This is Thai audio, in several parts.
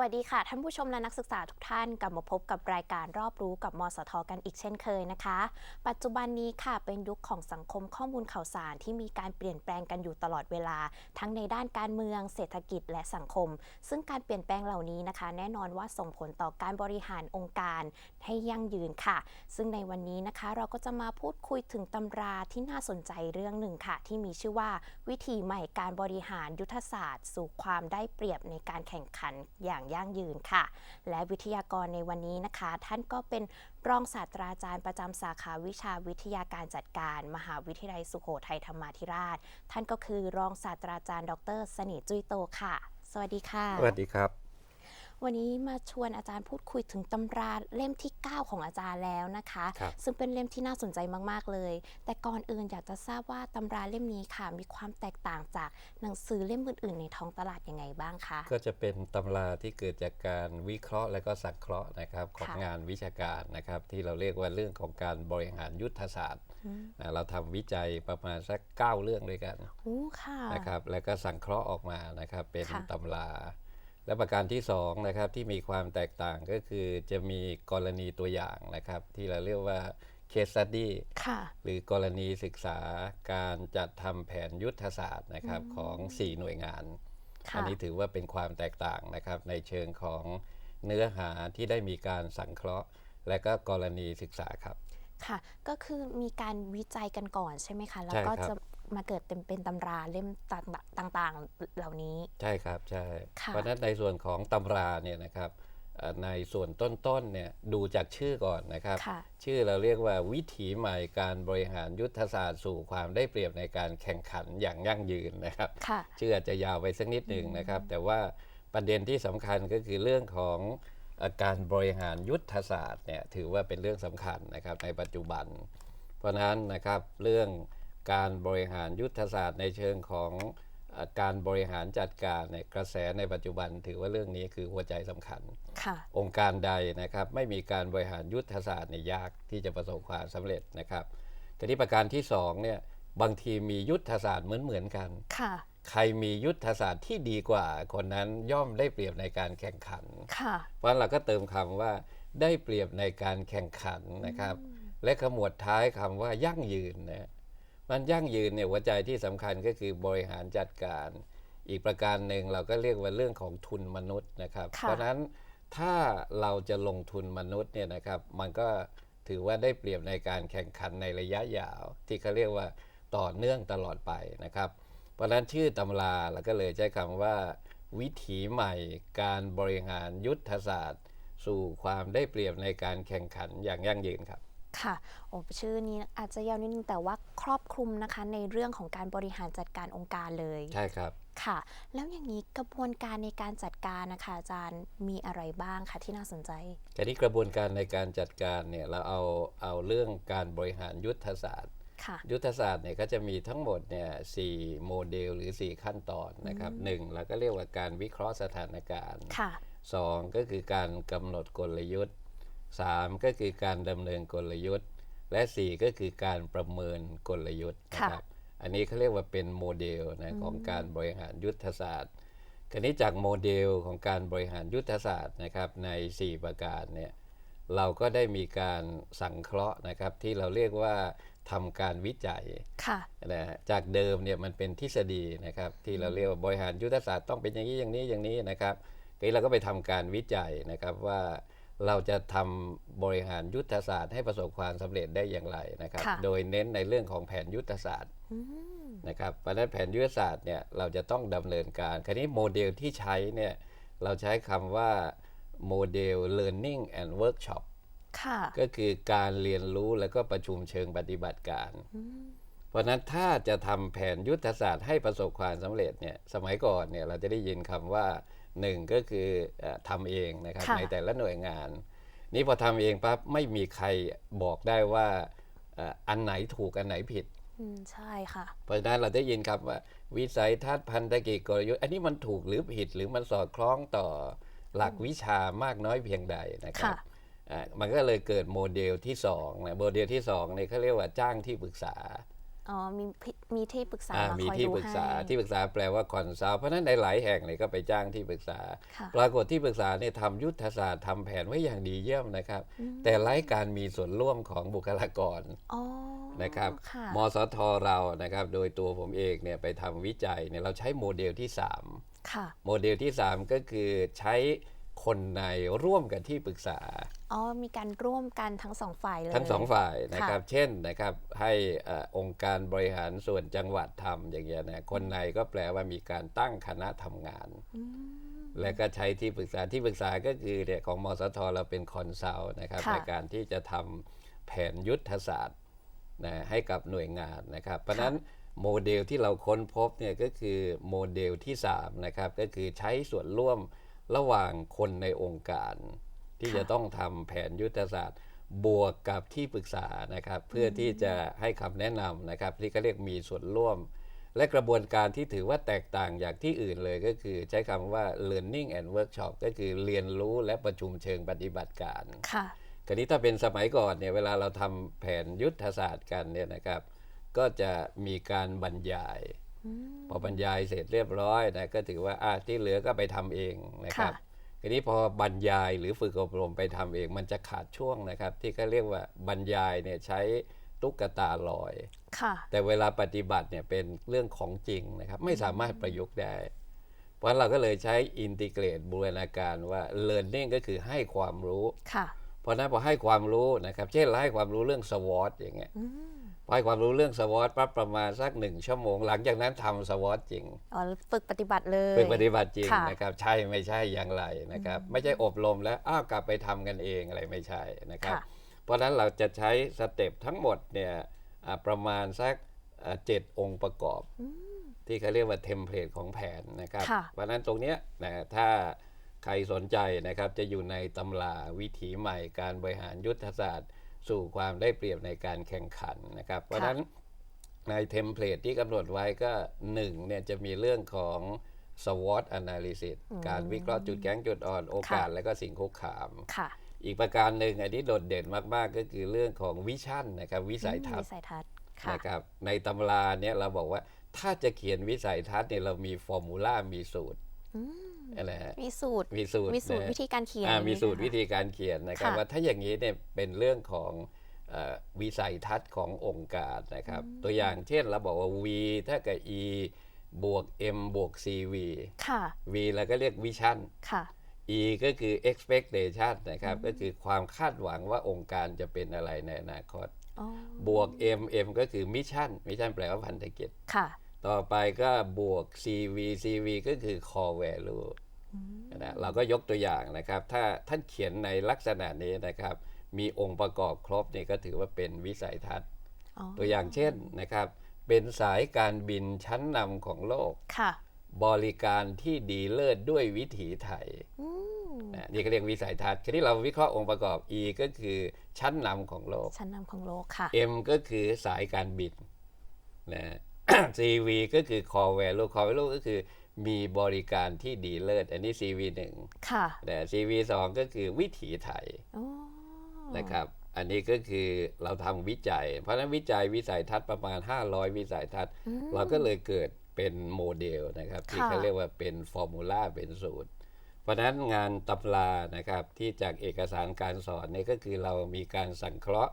วัสดีค่ะ ท่านผู้ชมและนักศึกษาทุกท่านกลับมาพบกับรายการรอบรู้กับมสทกันอีกเช่นเคยนะคะ ปัจจุบันนี้ค่ะเป็นยุคของสังคมข้อมูลข่าวสารที่มีการเปลี่ยนแปลงกันอยู่ตลอดเวลา ทั้งในด้านการเมือง เศรษฐกิจและสังคม ซึ่งการเปลี่ยนแปลงเหล่านี้นะคะ แน่นอนว่าส่งผลต่อการบริหารองค์การให้ยั่งยืนค่ะ ซึ่งในวันนี้นะคะเราก็จะมาพูดคุยถึงตำราที่น่าสนใจเรื่องหนึ่งค่ะ ที่มีชื่อว่า วิธีใหม่การบริหารยุทธศาสตร์ สู่ความได้เปรียบในการแข่งขันอย่างยั่งยืนค่ะ และวิทยากรในวันนี้นะคะ ท่านก็เป็นรองศาสตราจารย์ประจำสาขาวิชาวิทยาการจัดการ มหาวิทยาลัยสุโขทัยธรรมาธิราช ท่านก็คือรองศาสตราจารย์ ดร สนิทจุ้ยโตค่ะ สวัสดีค่ะ สวัสดีครับ วันนี้มาชวนอาจารย์พูดคุยถึงตำราเล่มที่ 9 ของอาจารย์แล้วนะคะ ครับ ซึ่งเป็นเล่มที่น่าสนใจมาก ๆ เลย แต่ก่อนอื่นอยากจะทราบว่าตำราเล่มนี้ค่ะ มีความแตกต่างจากหนังสือเล่มอื่น ๆ ในท้องตลาดยังไงบ้างคะ ก็จะเป็นตำราที่เกิดจากการวิเคราะห์และก็สังเคราะห์นะครับของค่ะ งานวิชาการนะครับ ที่เราเรียกว่าเรื่องของการบริหารยุทธศาสตร์นะเราทำวิจัยประมาณสัก 9 เรื่องด้วยกันโอ้ค่ะ นะครับ แล้วก็สังเคราะห์ออกมานะครับเป็นค่ะ ตำรา และประการที่2นะครับที่มีความแตกต่างก็คือจะมีกรณีตัวอย่างนะครับ ที่เราเรียกว่า case study ค่ะหรือกรณีศึกษาการจัดทำแผนยุทธศาสตร์นะครับของ 4 หน่วยงานค่ะอันนี้ถือว่าเป็นความแตกต่างนะครับในเชิงของเนื้อหาที่ได้มีการสังเคราะห์ และก็กรณีศึกษาครับค่ะ ก็คือมีการวิจัยกันก่อนใช่ไหมคะ แล้วใช่ก็ครับจะ มาเกิดเป็นเป็นตำราเล่มต่างๆเหล่านี้ ใช่ครับใช่ค่ะเพราะฉะนั้นในส่วนของตำราเนี่ยนะครับเอ่อในส่วนต้นๆเนี่ยดูจากชื่อก่อนนะครับค่ะชื่อเราเรียกว่าวิถีใหม่การบริหารยุทธศาสตร์สู่ความได้เปรียบในการแข่งขันอย่างยั่งยืนนะครับค่ะชื่ออาจจะยาวไปสักนิดหนึ่งนะครับ แต่ว่าประเด็นที่สำคัญก็คือเรื่องของเอ่อการบริหารยุทธศาสตร์เนี่ยถือว่าเป็นเรื่องสำคัญนะครับในปัจจุบัน เพราะฉะนั้นนะครับเรื่อง การบริหารยุทธศาสตร์ในเชิงของเอ่อการบริหารจัดการเนี่ยกระแสในปัจจุบัน ถือว่าเรื่องนี้คือหัวใจสำคัญค่ะองค์การใดนะครับไม่มีการบริหารยุทธศาสตร์เนี่ยยากที่จะประสบความสำเร็จนะครับทีนี้ประการที่สองเนี่ยบางทีมียุทธศาสตร์เหมือนเหมือนๆกันค่ะใครมียุทธศาสตร์ที่ดีกว่า คนนั้นย่อมได้เปรียบในการแข่งขันค่ะเพราะฉะนั้นเราก็เติมคำว่าได้เปรียบในการแข่งขันนะครับ และขมวดท้ายคำว่ายั่งยืนนะ มันยั่งยืนเนี่ยหัวใจที่สำคัญก็คือบริหารจัดการ อีกประการหนึ่งเราก็เรียกว่าเรื่องของทุนมนุษย์นะครับค่ะเพราะฉะนั้นถ้าเราจะลงทุนมนุษย์เนี่ยนะครับ มันก็ถือว่าได้เปรียบในการแข่งขันในระยะยาว ที่เขาเรียกว่าต่อเนื่องตลอดไปนะครับ เพราะฉะนั้นชื่อตำราเราก็เลยใช้คำว่า วิถีใหม่การบริหารยุทธศาสตร์ สู่ความได้เปรียบในการแข่งขันอย่างยั่งยืนครับ ค่ะโอ้ชื่อนี้อาจจะยาวนิดนึงแต่ว่าครอบคลุมนะคะในเรื่องของการบริหารจัดการองค์การเลย ใช่ครับ ค่ะ แล้วอย่างนี้กระบวนการในการจัดการนะคะอาจารย์มีอะไรบ้างคะที่น่าสนใจแต่ที่กระบวนการในการจัดการเนี่ยเราเอาเอาเรื่องการบริหารยุทธศาสตร์ค่ะยุทธศาสตร์เนี่ยก็จะมีทั้งหมดเนี่ยสี่โมเดลหรือ 4 ขั้นตอนนะครับหนึ่งเราก็เรียกว่าการวิเคราะห์สถานการณ์ค่ะสองก็คือการกำหนดกลยุทธ์ สามก็คือการดำเนินกลยุทธ์ และสี่ก็คือการประเมินกลยุทธ์นะครับอันนี้เขาเรียกว่าเป็นโมเดลนะของการบริหารยุทธศาสตร์คราวนี้จากโมเดลของการบริหารยุทธศาสตร์นะครับใน 4 ประการเนี่ยเราก็ได้มีการสังเคราะห์นะครับที่เราเรียกว่าทำการวิจัยค่ะนะฮะจากเดิมเนี่ยมันเป็นทฤษฎีนะครับที่เราเรียกว่าบริหารยุทธศาสตร์ต้องเป็นอย่างนี้อย่างนี้อย่างนี้นะครับทีนี้เราก็ไปทำการวิจัยนะครับว่า เราจะทำบริหารยุทธศาสตร์ให้ประสบความสำเร็จได้อย่างไรนะครับค่ะโดยเน้นในเรื่องของแผนยุทธศาสตร์อืมนะครับ เพราะฉะนั้นแผนยุทธศาสตร์เนี่ยเราจะต้องดำเนินการ คราวนี้โมเดลที่ใช้เนี่ยเราใช้คำว่าโมเดล learning and workshop ค่ะก็คือการเรียนรู้แล้วก็ประชุมเชิงปฏิบัติการ เพราะฉะนั้นถ้าจะทำแผนยุทธศาสตร์ให้ประสบความสำเร็จเนี่ยสมัยก่อนเนี่ยเราจะได้ยินคำว่า หนึ่งก็คือเอ่อทำเองนะครับค่ะในแต่ละหน่วยงาน นี่พอทำเองปั๊บไม่มีใครบอกได้ว่าเอ่ออันไหนถูกอันไหนผิดอืมใช่ค่ะ เพราะฉะนั้นเราได้ยินครับว่า วิสัยทัศน์พันธกิจกลยุทธ์อันนี้มันถูกหรือผิดหรือมันสอดคล้องต่อหลักวิชามากน้อยเพียงใดนะครับค่ะอ่ามันก็เลยเกิดโมเดลที่สองนะโมเดลที่สองเนี่ยเขาเรียกว่าจ้างที่ปรึกษา อ๋อมีพิมีที่ปรึกษาอ่ามามีคอยที่ดูปรึกษาให้ที่ปรึกษาแปลว่าคอนซัลท์เพราะฉะนั้นในหลายแห่งเนี่ยก็ไปจ้างที่ปรึกษา ค่ะ ปรากฏที่ปรึกษาเนี่ยทำยุทธศาสตร์ทำแผนไว้อย่างดีเยี่ยมนะครับ แต่ไร้การมีส่วนร่วมของบุคลากร อ๋อนะครับ ค่ะ มสทเรานะครับ โดยตัวผมเองเนี่ยไปทำวิจัยเนี่ยเราใช้โมเดลที่ 3 ค่ะ โมเดลที่ 3 ก็คือใช้ คนในร่วมกันที่ปรึกษา อ๋อ มีการร่วมกันทั้งสองฝ่ายเลย ทั้งสองฝ่ายนะครับค่ะเช่นนะครับให้เอ่อองค์การบริหารส่วนจังหวัดทำอย่างเงี้ยนะคนในก็แปลว่ามีการตั้งคณะทำงาน และก็ใช้ที่ปรึกษาที่ปรึกษาก็คือเนี่ยของมสทเราเป็นคอนซัลท์นะครับค่ะในการที่จะทำแผนยุทธศาสตร์นะให้กับหน่วยงานนะครับ เพราะฉะนั้นโมเดลที่เราค้นพบเนี่ยก็คือโมเดลที่3นะครับก็คือใช้ส่วนร่วม ระหว่างคนในองค์การ ที่ค่ะจะต้องทำแผนยุทธศาสตร์ บวกกับที่ปรึกษานะครับ เพื่อที่จะให้คำแนะนำนะครับ ที่เขาเรียกมีส่วนร่วม และกระบวนการที่ถือว่าแตกต่างจากที่อื่นเลยก็คือใช้คำว่า learning and workshop ก็คือเรียนรู้และประชุมเชิงปฏิบัติการค่ะคราวนี้ถ้าเป็นสมัยก่อนเนี่ยเวลาเราทำแผนยุทธศาสตร์กันเนี่ยนะครับ ก็จะมีการบรรยาย พอบรรยายเสร็จเรียบร้อยนะก็ถือว่าอะที่เหลือก็ไปทำเองนะครับค่ะทีนี้พอบรรยายหรือฝึกอบรมไปทำเอง มันจะขาดช่วงนะครับ ที่เขาเรียกว่าบรรยายเนี่ยใช้ตุ๊กตาลอยค่ะแต่เวลาปฏิบัติเนี่ยเป็นเรื่องของจริงนะครับ ไม่สามารถประยุกต์ได้ เพราะฉะนั้นเราก็เลยใช้อินทิเกรตบูรณาการว่า learning ก็คือให้ความรู้ค่ะเพราะฉะนั้นพอให้ความรู้นะครับ เช่นเราให้ความรู้เรื่อง SWOT อย่างเงี้ย พอให้ความรู้เรื่อง SWOT ปั๊บประมาณสักหนึ่งชั่วโมง หลังจากนั้นทำ SWOT จริงอ๋อฝึกปฏิบัติเลยเป็นปฏิบัติจริงค่ะนะครับ ใช่ไม่ใช่อย่างไรนะครับ ไม่ใช่อบรมแล้วอ้าวกลับไปทำกันเองอะไรไม่ใช่นะครับค่ะเพราะฉะนั้นเราจะใช้สเต็ปทั้งหมดเนี่ยอ่าประมาณสักอ่าเจ็ดองค์ประกอบ ที่เขาเรียกว่าเทมเพลตของแผนนะครับค่ะเพราะฉะนั้นตรงเนี้ยนะถ้าใครสนใจนะครับจะอยู่ในตำราวิถีใหม่การบริหารยุทธศาสตร์ สู่ความได้เปรียบในการแข่งขันนะครับ เพราะฉะนั้นในเทมเพลตที่กำหนดไว้ก็หนึ่งเนี่ยจะมีเรื่องของ SWOT analysis การวิเคราะห์จุดแข็งจุดอ่อนโอกาส และก็สิ่งคุกคามค่ะอีกประการหนึ่งอันนี้โดดเด่นมากๆ ก็คือเรื่องของวิชั่นนะครับวิสัยทัศวิน์สัยทัศน์ค่ะนะครับในตำราเนี่ยเราบอกว่าถ้าจะเขียนวิสัยทัศน์เนี่ยเรามีฟอร์มูลามีสูตร อะไรฮะมีสูตรมีสูตรมีสูตรนะวิธีการเขียนอ่ามีสูตรไหคะวิธีการเขียนนะครับค่ะว่าถ้าอย่างนี้เนี่ยเป็นเรื่องของเอ่อวิสัยทัศน์ขององค์การนะครับ ตัวอย่างเช่นเราบอกว่า V ถ้ากับ E บวก M บวก CV ค่ะ V เราก็เรียกวิชั่นค่ะ E ก็คือ expectation นะครับ ก็คือความคาดหวังว่าองค์การจะเป็นอะไรในอนาคตอ๋อบวก M M ก็คือมิชชั่นมิชชั่นแปลว่าพันธกิจค่ะ ต่อไปก็บวก CV CV ก็คือ core value นะเราก็ยกตัวอย่างนะครับ ถ้าท่านเขียนในลักษณะนี้นะครับ มีองค์ประกอบครบนี่ก็ถือว่าเป็นวิสัยทัศน์อ๋อตัวอย่างเช่นนะครับ เป็นสายการบินชั้นนำของโลกค่ะบริการที่ดีเลิศด้วยวิถีไทยอืมนะนี่ก็เรียกวิสัยทัศน์ทีนี้เราวิเคราะห์องค์ประกอบ E ก็คือชั้นนำของโลก ชั้นนำของโลกค่ะ M ก็คือสายการบินนะ CV ก็คือ core value core value ก็คือมีบริการที่ดีเลิศ อันนี้ CV 1ค่ะแต่ CV 2ก็คือวิถีไทยอ๋อนะครับ อันนี้ก็คือเราทำวิจัย เพราะฉะนั้นวิจัยวิสัยทัศน์ประมาณ 500 วิสัยทัศน์ เราก็เลยเกิดเป็นโมเดลนะครับ ที่ค่ะเขาเรียกว่าเป็นฟอร์มูลาเป็นสูตร เพราะฉะนั้นงานตำรานะครับที่จากเอกสารการสอนเนี่ยก็คือเรามีการสังเคราะห์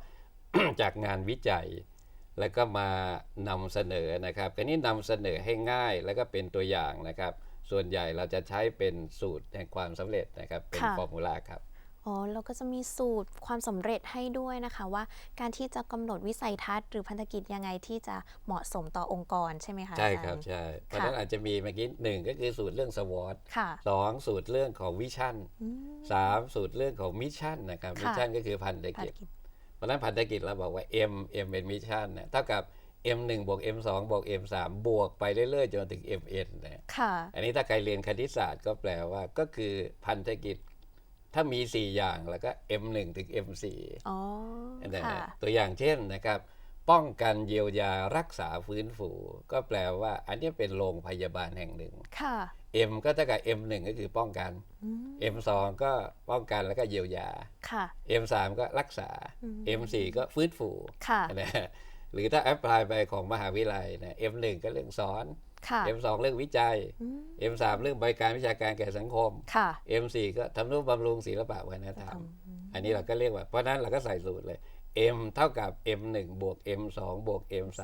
จากงานวิจัย แล้วก็มานำเสนอนะครับทีนี้นำเสนอให้ง่ายแล้วก็เป็นตัวอย่างนะครับ ส่วนใหญ่เราจะใช้เป็นสูตรแห่งความสำเร็จนะครับ เป็นค่ะฟอร์มูลาครับอ๋อเราก็จะมีสูตรความสำเร็จให้ด้วยนะคะว่าการที่จะกำหนดวิสัยทัศน์หรือพันธกิจยังไงที่จะเหมาะสมต่อองค์กรใช่ไหมคะใช่อาจาครับย์ใช่เพราะฉะนั้นอาจจะมีเมื่อกี้หนึ่งก็คือสูตรเรื่องสวอตค่ะสองสูตรเรื่องของวิชั่นอืมสามสูตรเรื่องของมิชชั่นนะครับค่ะมิชชั่นก็คือพันธภารกิจกิจเพ ราะฉะนั้นพันธกิจเราบอกว่า M M เป็นมิชชั่นนะเท่ากับ M 1 บวก M 2 บวก M 3 บวกไปเรื่อยๆจนถึง M N นะค่ะอันนี้ถ้าใครเรียนคณิตศาสตร์ก็แปลว่าก็คือพันธกิจถ้ามี 4 อย่างแล้วก็ M 1 ถึง M 4 อ๋อนะค่ะฮะตัวอย่างเช่นนะครับ ป้องกันเยียวยารักษาฟื้นฟู ก็แปลว่าอันนี้เป็นโรงพยาบาลแห่งหนึ่งค่ะ M ก็เท่ากับ M 1 ก็คือป้องกันอืม M 2 ก็ป้องกันแล้วก็เยียวยาค่ะ M 3 ก็รักษาอืม M 4 ก็ฟื้นฟูค่ะนะฮะหรือถ้าแอพพลายไปของมหาวิทยาลัยเนี่ย M1 ก็เรื่องสอนค่ะ M2 เรื่องวิจัยอืม M3 เรื่องบริการวิชาการแก่สังคมค่ะ M4 ก็ทำนุบำรุงศิลปะวัฒนธรรม อันนี้เราก็เรียกว่า เพราะฉะนั้นเราก็ใส่สูตรเลย M เท่ากับ M1 บวก M2 บวก M3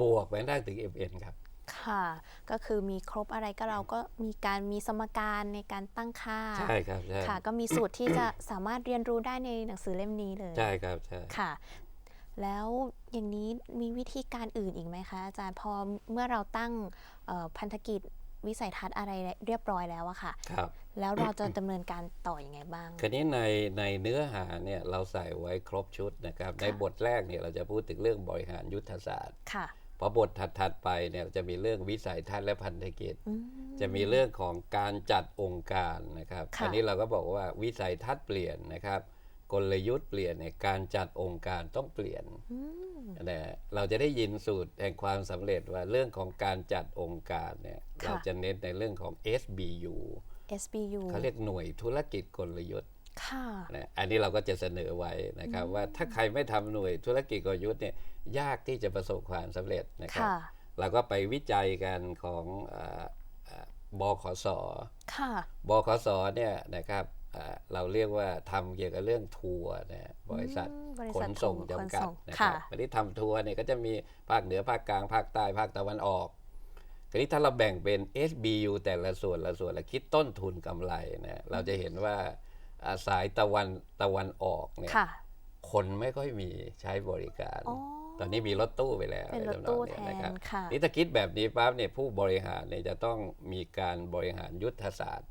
บวกไปได้ถึง Mn ครับ ค่ะ ก็คือมีครบอะไรก็เราก็มีการมีสมการในการตั้งค่า ใช่ครับใช่ค่ะ ก็มีสูตรที่จะสามารถเรียนรู้ได้ในหนังสือเล่มนี้เลย ใช่ครับใช่ค่ะ แล้วอย่างนี้มีวิธีการอื่นอีกไหมคะอาจารย์พอเมื่อเราตั้งเอ่อพันธกิจวิสัยทัศน์อะไรเรียบร้อยแล้วอะค่ะครับแล้วเราจะดำเนินการต่ออยังไงบ้าง คราวนี้ในในเนื้อหาเนี่ยเราใส่ไว้ครบชุดนะครับ ในบทแรกเนี่ยเราจะพูดถึงเรื่องบริหารยุทธศาสตร์ค่ะ พอบทถัดๆไปเนี่ยจะมีเรื่องวิสัยทัศน์และพันธกิจอืมจะมีเรื่องของการจัดองค์การนะครับค่ะอันนี้เราก็บอกว่าวิสัยทัศน์เปลี่ยนนะครับ กลยุทธ์เปลี่ยนเนี่ยการจัดองค์การต้องเปลี่ยนอืมนะเราจะได้ยินสูตรแห่งความสำเร็จว่าเรื่องของการจัดองค์การเนี่ยค่ะเราจะเน้นในเรื่องของ SBU SBU เขาเรียกหน่วยธุรกิจกลยุทธ์ค่ะ นะอันนี้เราก็จะเสนอไว้นะครับว่าถ้าใครไม่ทำหน่วยธุรกิจกลยุทธ์เนี่ยยากที่จะประสบความสำเร็จนะครับค่ะเราก็ไปวิจัยกันของเอ่อเอ่อบขสค่ะบขสเนี่ยนะครับเอ่อเราเรียกว่าทำเกี่ยวกับเรื่องทัวร์นะบริษัทอืมบริขษัทนส่งขนจำกัดส่งนะครับค่ะวันนี้ทำทัวร์เนี่ยก็จะมีภาคเหนือภาคกลางภาคใต้ภาคตะวันออกทีนี้ถ้าเราแบ่งเป็น SBU แต่ละส่วนละส่วนละคิดต้นทุนกำไรนะเราจะเห็นว่าอ่า สายตะวันตะวันออกเนี่ยค่ะ คนไม่ค่อยมีใช้บริการ อ๋อ ตอนนี้มีรถตู้ไปแล้วเป็นรถใำองตู้เยแทนนะครับค่ะนี่ถ้าคิดแบบนี้ปั๊บเนี่ยผู้บริหารเนี่ยจะต้องมีการบริหารยุทธศาสตร์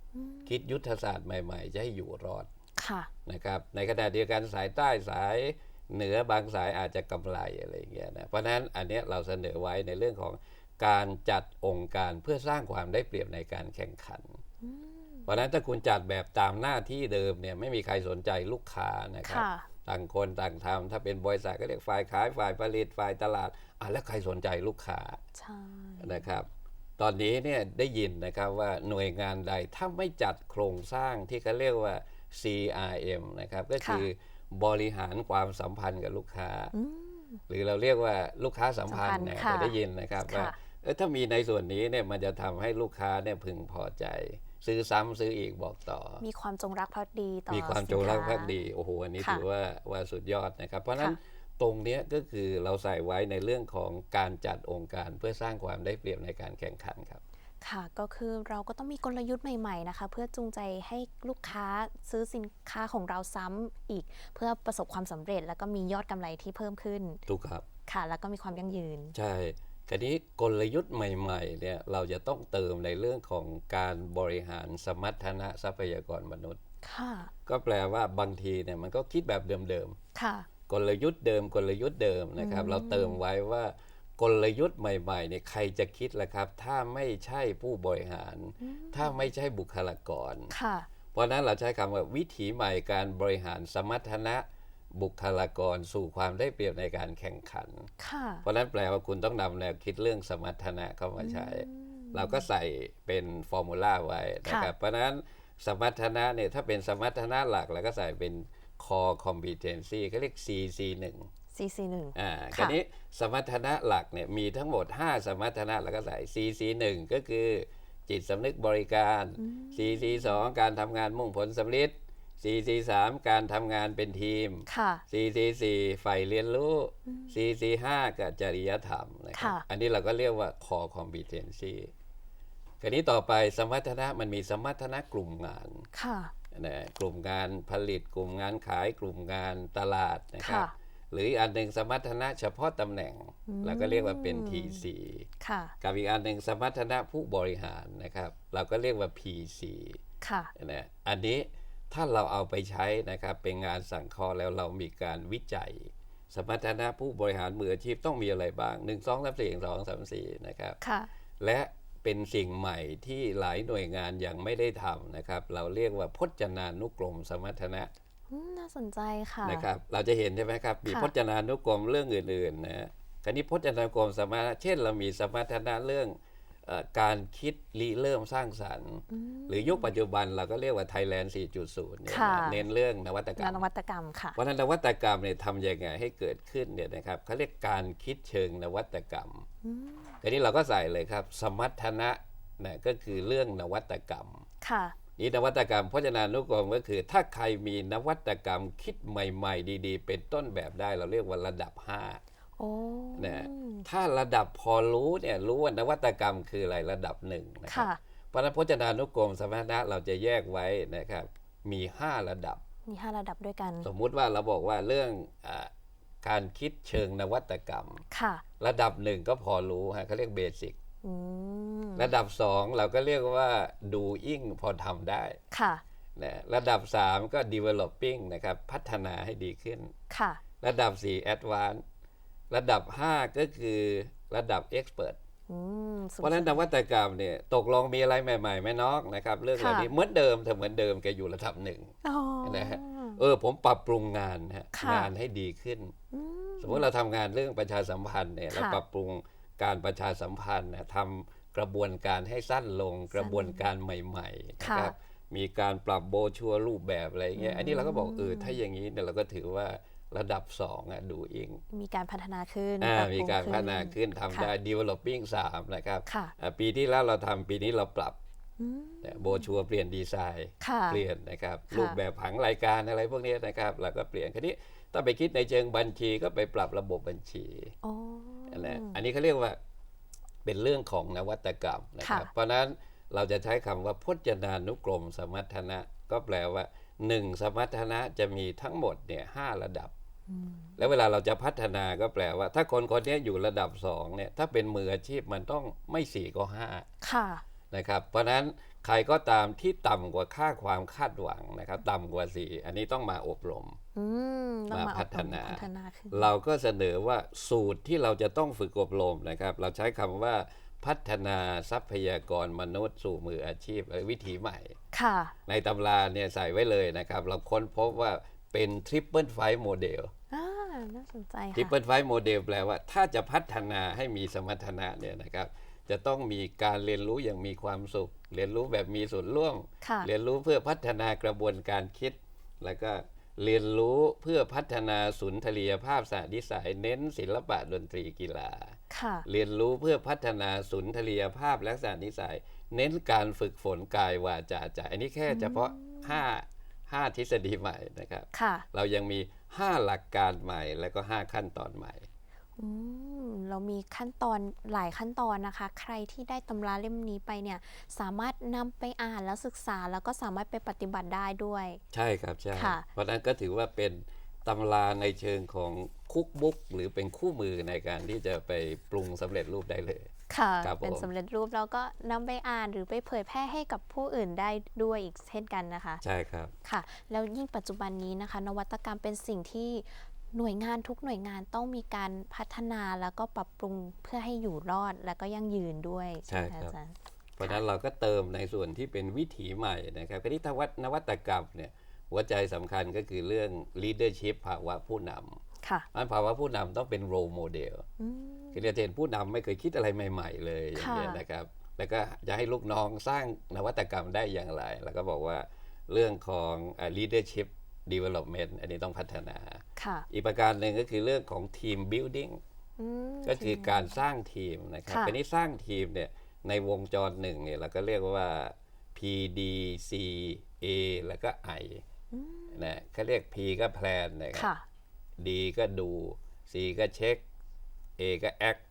คิดยุทธศาสตร์ใหม่ๆจะให้อยู่รอดค่ะ นะครับ ในขณะเดียวกันสายใต้สายเหนือบางสายอาจจะกำไรอะไรอย่างเงี้ยนะเพราะฉะนั้นอันเนี้ยเราเสนอไว้ในเรื่องของการจัดองค์การเพื่อสร้างความได้เปรียบในการแข่งขัน เพราะฉะนั้นถ้าคุณจัดแบบตามหน้าที่เดิมเนี่ยไม่มีใครสนใจลูกค้านะครับ ค่ะ ต่างคนต่างทำถ้าเป็นบริษัทก็เรียกฝ่ายขายฝ่ายผลิตฝ่ายตลาดอะแล้วใครสนใจลูกค้าใช่ นะครับ ตอนนี้เนี่ยได้ยินนะครับว่าหน่วยงานใดถ้าไม่จัดโครงสร้างที่เขาเรียกว่า CRM นะครับก็คือบริหารความสัมพันธ์กับลูกค้า อืม หรือเราเรียกว่าลูกค้าสัมพันสัมพันธ์ธ์เนี่ยค่ะจะได้ยินนะครับค่ะว่าเออถ้ามีในส่วนนี้เนี่ยมันจะทำให้ลูกค้าเนี่ยพึงพอใจ ซื้อซ้ำซื้ออีกบอกต่อ มีความจงรักภักดีต่อมีความจงรักภักดีสินโอ้โหอันนี้ค่ะถือว่าว่าสุดยอดนะครับ เพราะฉะนั้นค่ะตรงเนี้ยก็คือเราใส่ไว้ในเรื่องของการจัดองค์การเพื่อสร้างความได้เปรียบในการแข่งขันครับค่ะก็คือเราก็ต้องมีกลยุทธ์ใหม่ๆนะคะ เพื่อจูงใจให้ลูกค้าซื้อสินค้าของเราซ้ำอีก เพื่อประสบความสำเร็จ แล้วก็มียอดกำไรที่เพิ่มขึ้นถูกครับค่ะ แล้วก็มีความยั่งยืน ใช่ คราวนี้กลยุทธ์ใหม่ๆเนี่ยเราจะต้องเติมในเรื่องของการบริหารสมรรถนะทรัพยากรมนุษย์ค่ะก็แปลว่าบางทีเนี่ยมันก็คิดแบบเดิมค่ะๆกลยุทธ์เดิมกลยุทธ์เดิมนะครับ เราเติมไว้ว่ากลยุทธ์ใหม่ๆเนี่ยใครจะคิดล่ะครับ ถ้าไม่ใช่ผู้บริหาร ถ้าไม่ใช่บุคลากรค่ะเพราะฉะนั้นเราใช้คำว่าวิถีใหม่การบริหารสมรรถนะ บุคลากรสู่ความได้เปรียบในการแข่งขันค่ะเพราะฉะนั้นแปลว่าคุณต้องนำแนวคิดเรื่องสมรรถนะเข้ามาใช้ เราก็ใส่เป็นฟอร์มูลาไว้นะครับเพราะฉะนั้นสมรรถนะเนี่ยถ้าเป็นสมรรถนะหลักเราก็ใส่เป็น core competency เขาเรียก CC1 CC1 อ่าค่ะคราวนี้สมรรถนะหลักเนี่ยมีทั้งหมด 5 สมรรถนะแล้วก็ใส่ CC1 ก็คือจิตสำนึกบริการ CC2 การทำงานมุ่งผลสำลิด CC3 การทำงานเป็นทีมค่ะ CC4 ฝ่ายเรียนรู้ CC5 กับจริยธรรมนะครับค่ะอันนี้เราก็เรียกว่า core competency คราวนี้ต่อไปสมรรถนะมันมีสมรรถนะกลุ่มงานค่ะนะกลุ่มงานผลิตกลุ่มงานขายกลุ่มงานตลาดนะครับค่ะหรืออีกอันหนึ่งสมรรถนะเฉพาะตำแหน่งเราก็เรียกว่าเป็น TC ค่ะกับอีกอันหนึ่งสมรรถนะผู้บริหารนะครับ เราก็เรียกว่า PC ค่ะนะอันนี้ ถ้าเราเอาไปใช้นะครับเป็นงานสังเคราะห์แล้วเรามีการวิจัย สมรรถนะผู้บริหารมืออาชีพต้องมีอะไรบ้าง 1 2 3 4 2 3 4นะครับค่ะและเป็นสิ่งใหม่ที่หลายหน่วยงานยังไม่ได้ทำนะครับ เราเรียกว่าพจนานุกรมสมรรถนะอืมน่าสนใจค่ะนะครับ เราจะเห็นใช่ไหมครับ มีค่ะพจนานุกรมเรื่องอื่นๆนะคราวนี้พจนานุกรมสมรรถนะเช่น เรามีสมรรถนะเรื่องเอ่อ การคิดริเริ่มสร้างสรรค์ หรือยุคปัจจุบันเราก็เรียกว่า Thailand 4.0เนี่ยค่ะนะเน้นเรื่องนวัตกรรงานมนวัตกรรมค่ะเพราะฉะนั้นนวัตกรรมเนี่ยทำยังไงให้เกิดขึ้นเนี่ยนะครับเขาเรียกการคิดเชิงนวัตกรรมทีนี้เราก็ใส่เลยครับ สมรรถนะนะก็คือเรื่องนวัตกรรมค่ะนี่นวัตกรรมพจนานุกรมก็คือ ถ้าใครมีนวัตกรรมคิดใหม่ ๆ ดี ๆ เป็นต้นแบบได้เราเรียกว่าระดับ5โอ้ นะถ้าระดับพอรู้เนี่ยรู้ว่านวัตกรรมคืออะไรระดับหนึ่งนะครัค่ะบเพราะฉะนั้นพจนานุกรมสมรรถนะเราจะแยกไว้นะครับ มี 5 ระดับ มีห้าระดับด้วยกัน สมมุติว่าเราบอกว่าเรื่องอาการคิดเชิงนวัตกรรมค่ะระดับหนึ่งก็พอรู้ฮะเขาเรียกเบสิกอืมระดับสองเราก็เรียกว่าดูอิงพอทำได้ค่ะนะระดับ3ก็ developing นะครับ พัฒนาให้ดีขึ้นค่ะระดับ4 advance ระดับ 5 ก็คือระดับ expert อืมสูงเพราะฉะนั้นนวัตกรรมเนี่ยตกลงมีอะไรใหม่ๆไหมน้องนะครับ เรื่องเหล่านี้ค่ะเหมือนเดิมแต่เหมือนเดิมแกอยู่ระดับหนึ่งอ๋อนะฮะเออผมปรับปรุงงานฮะค่ะงานให้ดีขึ้นอืมสมมติเราทำงานเรื่องประชาสัมพันธ์เนี่ยค่ะเราปรับปรุงการประชาสัมพันธ์นะทำกระบวนการให้สั้นลงกระบวนการใหม่ๆนะค่ะครับมีการปรับโบรชัวร์รูปแบบอะไรเงี้ยอันนี้เราก็บอกเออถ้าอย่างนี้เนี่ยเราก็ถือว่า ระดับ2อะดูอิง มีการพัฒนาขึ้นอ่าปบปมีงการพัฒนาขึ้นทำค่ะได้ developing 3 นะครับค่ะอ่าปีที่แล้วเราทำปีนี้เราปรับอืมโบรชัวร์เปลี่ยนดีไซน์ค่ะเปลี่ยนนะครับค่ะรูปแบบผังรายการอะไรพวกนี้นะครับเราก็เปลี่ยนคราวนี้ถ้าไปคิดในเชิงบัญชีก็ไปปรับระบบบัญชีอ๋อนั่นแหละอันนี้เขาเรียกว่าเป็นเรื่องของนวัตกรรมนะครับค่ะเพราะฉะนั้นเราจะใช้คำว่าพจนานุกรมสมรรถนะ ก็แปลว่าหนึ่งสมรรถนะจะมีทั้งหมดเนี่ยห้าระดับ แล้วเวลาเราจะพัฒนาก็แปลว่า ถ้าคนคนนี้อยู่ระดับสองเนี่ย ถ้าเป็นมืออาชีพมันต้องไม่สี่ก็ห้าค่ะนะครับ เพราะฉะนั้นใครก็ตามที่ต่ำกว่าค่าความคาดหวังนะครับ ต่ำกว่าสี่อันนี้ต้องมาอบรมอืมต้องมามาพัฒนาพัฒนาขึ้นเราก็เสนอว่าสูตรที่เราจะต้องฝึกอบรมนะครับ เราใช้คำว่าพัฒนาทรัพยากรมนุษย์สู่มืออาชีพหรือวิถีใหม่ค่ะในตำราเนี่ยใส่ไว้เลยนะครับ เราค้นพบว่า เป็น Triple Five Model อ่าน่าสนใจค่ะ Triple Five Model แปลว่า ถ้าจะพัฒนาให้มีสมรรถนะเนี่ยนะครับ จะต้องมีการเรียนรู้อย่างมีความสุข เรียนรู้แบบมีส่วนร่วมค่ะเรียนรู้เพื่อพัฒนากระบวนการคิด แล้วก็เรียนรู้เพื่อพัฒนาสุนทรียภาพสานิสัยเน้นศิลปะดนตรีกีฬาค่ะเรียนรู้เพื่อพัฒนาสุนทรียภาพและสานิสัย เน้นการฝึกฝนกายวาจาใจ อันนี้แค่เฉพาะ 5 5 ทฤษฎีใหม่นะครับค่ะเรายังมี 5 หลักการใหม่ แล้วก็ 5 ขั้นตอนใหม่อืมเรามีขั้นตอนหลายขั้นตอนนะคะ ใครที่ได้ตำราเล่มนี้ไปเนี่ย สามารถนำไปอ่านแล้วศึกษา แล้วก็สามารถไปปฏิบัติได้ด้วย ใช่ครับใช่ค่ะเพราะฉะนั้นก็ถือว่าเป็นตำราในเชิงของคุกบุ๊กหรือเป็นคู่มือในการที่จะไปปรุงสำเร็จรูปได้เลย ค่ะ ครับเป็นผม สำเร็จรูปแล้วก็นำไปอ่านหรือไปเผยแพร่ให้กับผู้อื่นได้ด้วยอีกเช่นกันนะคะ ใช่ครับ ค่ะ แล้วยิ่งปัจจุบันนี้นะคะ นวัตกรรมเป็นสิ่งที่หน่วยงานทุกหน่วยงานต้องมีการพัฒนาแล้วก็ปรับปรุงเพื่อให้อยู่รอดแล้วก็ยั่งยืนด้วยใช่ไหมครับ อาจารย์ เพราะฉะนั้นเราก็เติมในส่วนที่เป็นวิถีใหม่นะครับคราวนี้ถ้าวัดนวัตกรรมเนี่ยหัวใจสำคัญก็คือเรื่อง leadership ภาวะผู้นำค่ะอันภาวะผู้นำต้องเป็น role model อืม คือเราจะเห็นผู้นำไม่เคยคิดอะไรใหม่ ๆ เลยอย่างเงี้ยค่ะนะครับ แล้วก็จะให้ลูกน้องสร้างนวัตกรรมได้อย่างไร แล้วก็บอกว่าเรื่องของอ่า leadership development อันนี้ต้องพัฒนาค่ะอีกประการหนึ่งก็คือเรื่องของ team building อืมก็คือการสร้างทีมนะครับค่ะอันนี้สร้างทีมเนี่ยในวงจรหนึ่งเนี่ยเราก็เรียกว่า PDCA แล้วก็ I นะเขาเรียก P ก็ plan นะครัค่ะ D ก็ดู C ก็เช็ค A ก็ act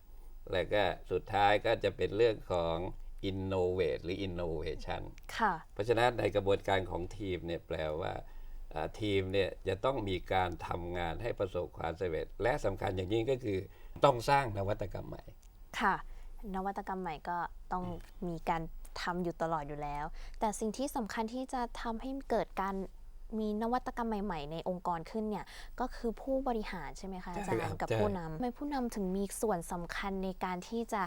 แล้วก็สุดท้ายก็จะเป็นเรื่องของ innovate หรือ innovation ค่ะเพราะฉะนั้นในกระบวนการของทีมเนี่ยแปลว่าอ่าทีมเนี่ยจะต้องมีการทำงานให้ประสบความสำเร็จ และสำคัญอย่างยิ่งก็คือต้องสร้างนวัตกรรมใหม่ ค่ะ นวัตกรรมใหม่ก็ต้องมีการทำอยู่ตลอดอยู่แล้ว แต่สิ่งที่สำคัญที่จะทำให้เกิดการ มีนวัตกรรมใหม่ ๆ ในองค์กรขึ้นเนี่ยก็คือผู้บริหารใช่ไหมคะอาจารใช่ครัย์บกับใช่ผู้นำทำไมผู้นำถึงมีส่วนสำคัญในการที่จะ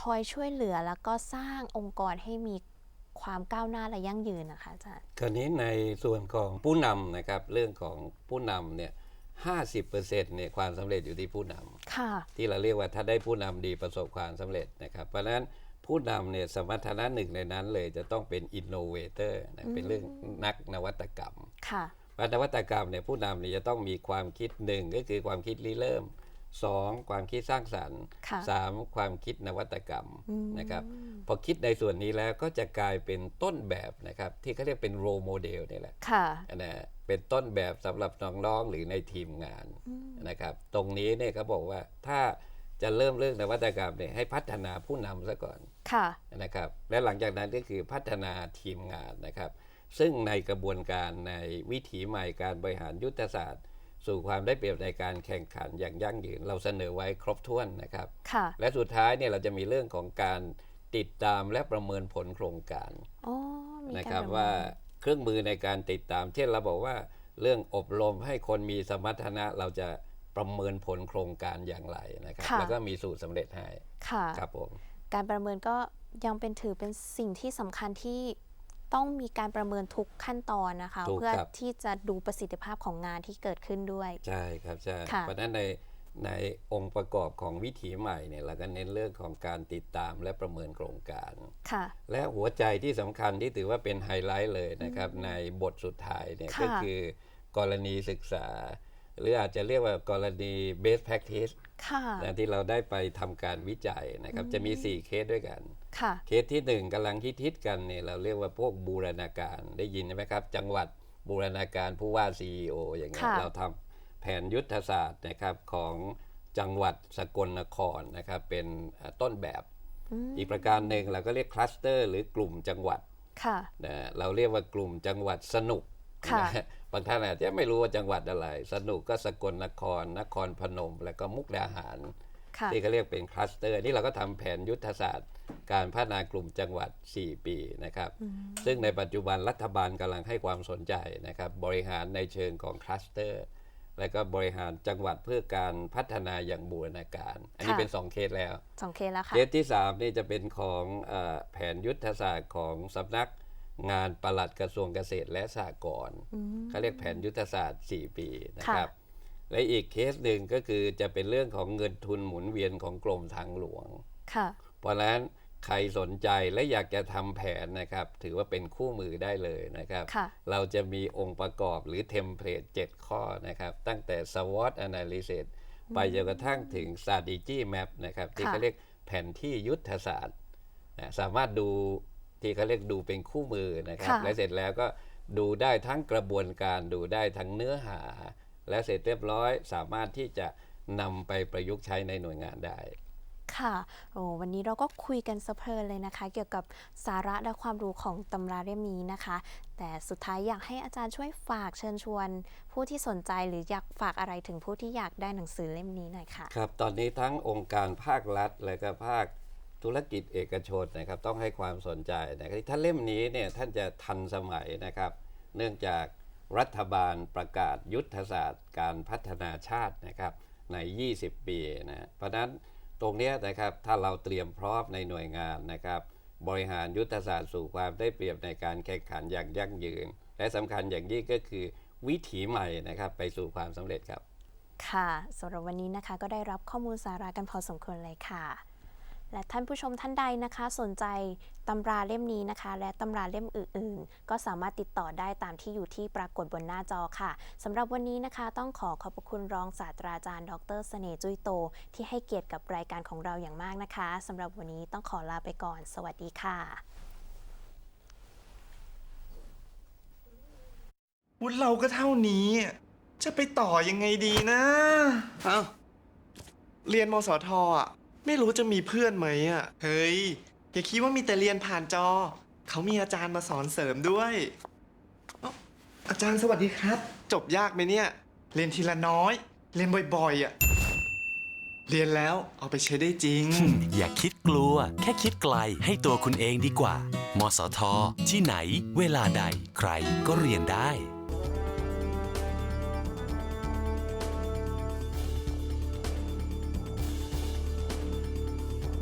คอยช่วยเหลือแล้วก็สร้างองค์กรให้มีความก้าวหน้าและยั่งยืนนะคะอาจารย์คราวนี้ในส่วนของผู้นำนะครับเรื่องของผู้นำเนี่ยห้าสิบเปอร์เซ็นต์เนี่ยความสำเร็จอยู่ที่ผู้นำค่ะที่เราเรียกว่าถ้าได้ผู้นำดีประสบความสำเร็จนะครับ เพราะฉะนั้น ผผู้นำเนี่ยสมรรถนะหนึ่งในนั้นเลยจะต้องเป็นอินโนเวเตอร์นะเป็นเรื่องนักนวัตกรรมค่ะว่านวัตกรรมเนี่ยผู้นำเนี่ยจะต้องมีความคิดหนึ่งก็คือความคิดริเริ่มสองความคิดสร้างสรรค์ค่ะสามความคิดนวัตกรรมอืมนะครับพอคิดในส่วนนี้แล้วก็จะกลายเป็นต้นแบบนะครับที่เขาเรียกเป็นโรโมเดลนี่แหละค่ะนะเป็นต้นแบบสำหรับน้องๆหรือในทีมงานนะครับ ตรงนี้เนี่ยเขาบอกว่าถ้า จะเริ่มเรื่องนวัตกรรมเนี่ยให้พัฒนาผู้นำซะก่อนค่ะนะครับ และหลังจากนั้นก็คือพัฒนาทีมงานนะครับ ซึ่งในกระบวนการในวิถีใหม่การบริหารยุทธศาสตร์ สู่ความได้เปรียบในการแข่งขันอย่างยั่งยืน เราเสนอไว้ครบถ้วนนะครับ ค่ะ และสุดท้ายเนี่ยเราจะมีเรื่องของการติดตามและประเมินผลโครงการอ๋อมีนะกาครับประเมินว่าเครื่องมือในการติดตาม เช่นเราบอกว่าเรื่องอบรมให้คนมีสมรรถนะเราจะ ประเมินผลโครงการอย่างไรนะครับ ค่ะ แล้วก็มีสูตรสำเร็จให้ค่ะ ครับผมการประเมินก็ยังเป็นถือเป็นสิ่งที่สำคัญที่ต้องมีการประเมินทุกขั้นตอนนะคะถูกเพื่อครับที่จะดูประสิทธิภาพของงานที่เกิดขึ้นด้วย ใช่ครับใช่ค่ะ เพราะฉะนั้นในในองค์ประกอบของวิถีใหม่เนี่ยเราก็เน้นเรื่องของการติดตามและประเมินโครงการ ค่ะ และหัวใจที่สำคัญที่ถือว่าเป็นไฮไลท์เลยนะครับ ในบทสุดท้ายเนี่ยค่ะ ก็คือกรณีศึกษา หรืออาจจะเรียกว่ากรณี best practice ค่ะนะที่เราได้ไปทำการวิจัยนะครับจะมี 4 เคสด้วยกันค่ะเคสที่ 1กำลังฮิตๆกันเนี่ยเราเรียกว่าพวกบูรณาการได้ยินใช่ไหมครับ จังหวัดบูรณาการผู้ว่า CEO อย่างเงี้ยค่ะเราทำแผนยุทธศาสตร์นะครับของจังหวัดสกลนครนะครับเป็นเอ่อต้นแบบ อีกประการหนึ่งเราก็เรียกคลัสเตอร์หรือกลุ่มจังหวัดค่ะนะเราเรียกว่ากลุ่มจังหวัดสนุกค่ะนะ บางท่านอาจจะไม่รู้ว่าจังหวัดอะไร สนุกก็สกลนคร นครพนม แล้วก็มุกดาหารค่ะที่เขาเรียกเป็นคลัสเตอร์ นี่เราก็ทำแผนยุทธศาสตร์ การพัฒนากลุ่มจังหวัด 4 ปีนะครับ ซึ่งในปัจจุบันรัฐบาลกำลังให้ความสนใจนะครับ บริหารในเชิงของคลัสเตอร์ และก็บริหารจังหวัดเพื่อการพัฒนาอย่างบูรณาการ อันนี้ค่ะเป็น 2 เคสแล้วสองเคสแล้วค่ะ เคสที่ 3 นี่จะเป็นของเออแผนยุทธศาสตร์ของสำนัก งานปลัดกระทรวงเกษตรและสหกรณ์เขาเรียกแผนยุทธศาสตร์ 4 ปีนะครับค่ะและอีกเคสหนึ่งก็คือจะเป็นเรื่องของเงินทุนหมุนเวียนของกรมทางหลวงค่ะเพราะฉะนั้นใครสนใจและอยากจะทำแผนนะครับ ถือว่าเป็นคู่มือได้เลยนะครับค่ะเราจะมีองค์ประกอบหรือเทมเพลต7ข้อนะครับ ตั้งแต่ SWOT analysis ไปจนกระทั่งถึง strategy map นะครับ ที่ค่ะเขาเรียกแผนที่ยุทธศาสตร์นะสามารถดู ที่เขาเรียกดูเป็นคู่มือนะครับ ค่ะ และเสร็จแล้วก็ดูได้ทั้งกระบวนการดูได้ทั้งเนื้อหา และเสร็จเรียบร้อยสามารถที่จะนำไปประยุกต์ใช้ในหน่วยงานได้ ค่ะโอ้วันนี้เราก็คุยกันสะเพลินเลยนะคะ เกี่ยวกับสาระและความรู้ของตำราเล่มนี้นะคะ แต่สุดท้ายอยากให้อาจารย์ช่วยฝากเชิญชวน ผู้ที่สนใจหรืออยากฝากอะไรถึงผู้ที่อยากได้หนังสือเล่มนี้หน่อยค่ะ ครับ ตอนนี้ทั้งองค์การภาครัฐ และก็ภาค ธุรกิจเอกชนนะครับต้องให้ความสนใจนะครับถ้าเล่มนี้เนี่ยท่านจะทันสมัยนะครับ เนื่องจากรัฐบาลประกาศยุทธศาสตร์การพัฒนาชาตินะครับใน 20 ปีนะเพราะนั้นตรงนี้นะครับถ้าเราเตรียมพร้อมในหน่วยงานนะครับ บริหารยุทธศาสตร์สู่ความได้เปรียบในการแข่งขันอย่างยั่งยืน และสำคัญอย่างยิ่งก็คือวิถีใหม่นะครับไปสู่ความสำเร็จครับ ค่ะสำหรับวันนี้นะคะก็ได้รับข้อมูลสาระกันพอสมควรเลยค่ะ และท่านผู้ชมท่านใดนะคะ สนใจตำราเล่มนี้นะคะ และตำราเล่มอื่น ๆ ก็สามารถติดต่อได้ตามที่อยู่ที่ปรากฏบนหน้าจอค่ะสำหรับวันนี้นะคะ ต้องขอขอบพระคุณรองศาสตราจารย์ ดรเสน่ห์จุ้ยโต ที่ให้เกียรติกับรายการของเราอย่างมากนะคะสำหรับวันนี้ต้องขอลาไปก่อน สวัสดีค่ะวุฒิเราก็เท่านี้ จะไปต่อยังไงดีนะ เอ้า เรียนมสทอะ ไม่รู้จะมีเพื่อนไหมอะ เฮ้ย อย่าคิดว่ามีแต่เรียนผ่านจอ เขามีอาจารย์มาสอนเสริมด้วยเอ้าอาจารย์สวัสดีครับ จบยากไหมเนี่ย เรียนทีละน้อย เรียนบ่อยๆอะ เรียนแล้วเอาไปใช้ได้จริง อย่าคิดกลัว แค่คิดไกลให้ตัวคุณเองดีกว่า มสท ที่ไหน เวลาใด ใครก็เรียนได้